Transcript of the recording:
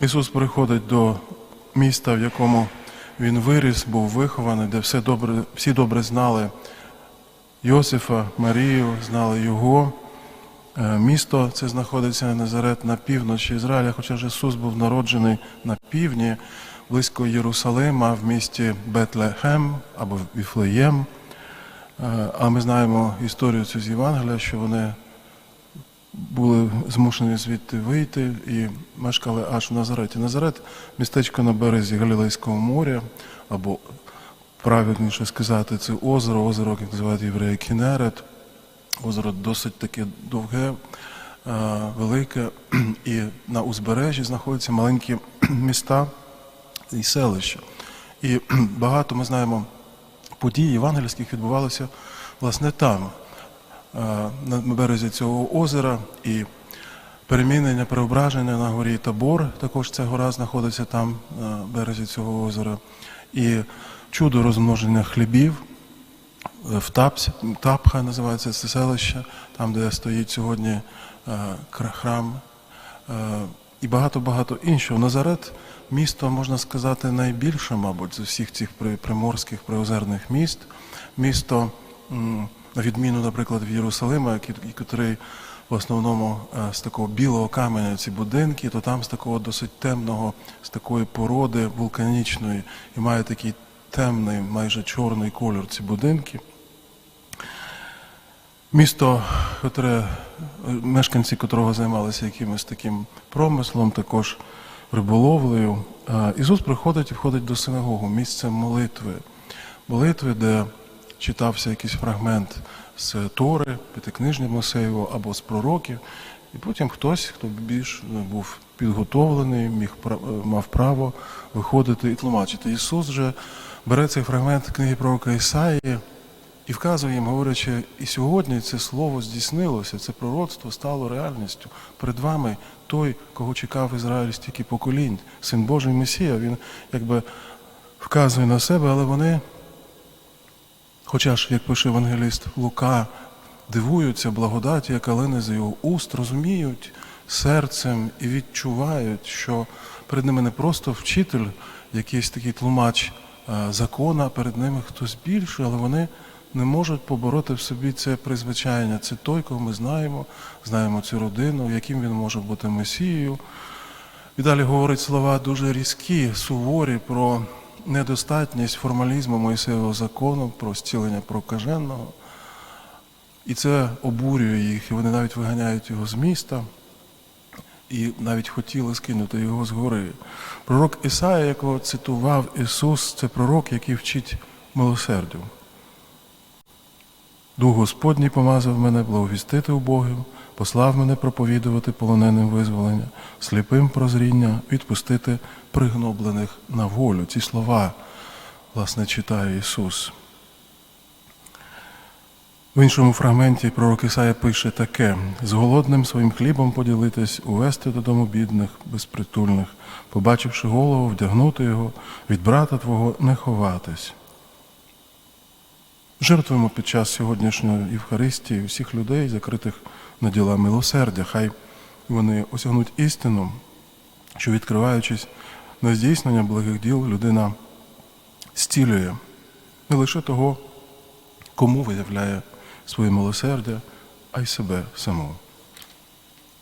Ісус приходить до міста, в якому Він виріс, був вихований, де все добре, всі добре знали Йосифа, Марію, знали Його. Е, Місто це знаходиться Назарет на півночі Ізраїля, хоча ж Ісус був народжений на півдні, близько Єрусалима, в місті Бетлехем або Віфлеєм. Е, А ми знаємо історію цю з Євангелія, що вони були змушені звідти вийти і мешкали аж в Назареті. Назарет містечко на березі Галілейського моря, або правильніше сказати, це озеро, озеро, як називають євреї Кінерет. Озеро досить таке довге, е, велике, і на узбережжі знаходяться маленькі міста і селища. І багато ми знаємо подій євангельських відбувалося власне там, на березі цього озера, і перемінення, преображення на горі Табор, також ця гора знаходиться там, на березі цього озера, і чудо розмноження хлібів. В Тапсі, Тапха називається це селище, там, де стоїть сьогодні е, храм, е, і багато-багато іншого. Назарет місто, можна сказати, найбільше, мабуть, з усіх цих приморських приозерних міст. Місто, на відміну, наприклад, від Єрусалима, який, в основному е, з такого білого каменя ці будинки, то там з такого досить темного, з такої породи вулканічної, і має такий темний, майже чорний кольор ці будинки. Місто, котре, мешканці котрого займалися якимось таким промислом, також риболовлею. А Ісус приходить і входить до синагогу, місце молитви. Молитви, де читався якийсь фрагмент з Тори, П'ятикнижня Мосеєвого або з пророків. І потім хтось, хто більш ну, був підготовлений, міг мав право виходити і тлумачити. Ісус же бере цей фрагмент книги пророка Ісаї і вказує їм, говорячи, і сьогодні це слово здійснилося, це пророцтво стало реальністю. Перед вами той, кого чекав Ізраїль стільки поколінь, син Божий Месія, він якби вказує на себе, але вони, хоча ж, як пише евангеліст Лука, дивуються благодаті, яка лине з його уст, розуміють серцем і відчувають, що перед ними не просто вчитель, якийсь такий тлумач е, закона, перед ними хтось більший, але вони не можуть побороти в собі це призвичайення. Це той, кого ми знаємо, знаємо цю родину, яким він може бути месією. І далі говорить слова дуже різкі, суворі про недостатність формалізму Моїсеєвого закону, про зцілення прокаженого. І це обурює їх, і вони навіть виганяють його з міста і навіть хотіли скинути його з гори. Пророк Ісая, якого цитував Ісус, це пророк, який вчить милосердю. Дух Господній помазав мене благовістити убогим, послав мене проповідувати полоненим визволення, сліпим прозріння, відпустити пригноблених на волю. Ці слова, власне, читає Ісус. В іншому фрагменті пророк Ісая пише таке: з голодним своїм хлібом поділитись, увести додому бідних, безпритульних, побачивши голову, вдягнути його, від брата Твого не ховатись. Жертвуємо під час сьогоднішньої Євхаристії всіх людей, закритих на діла милосердя. Хай вони осягнуть істину, що відкриваючись на здійснення благих діл, людина зцілює не лише того, кому виявляє своє милосердя, а й себе самого.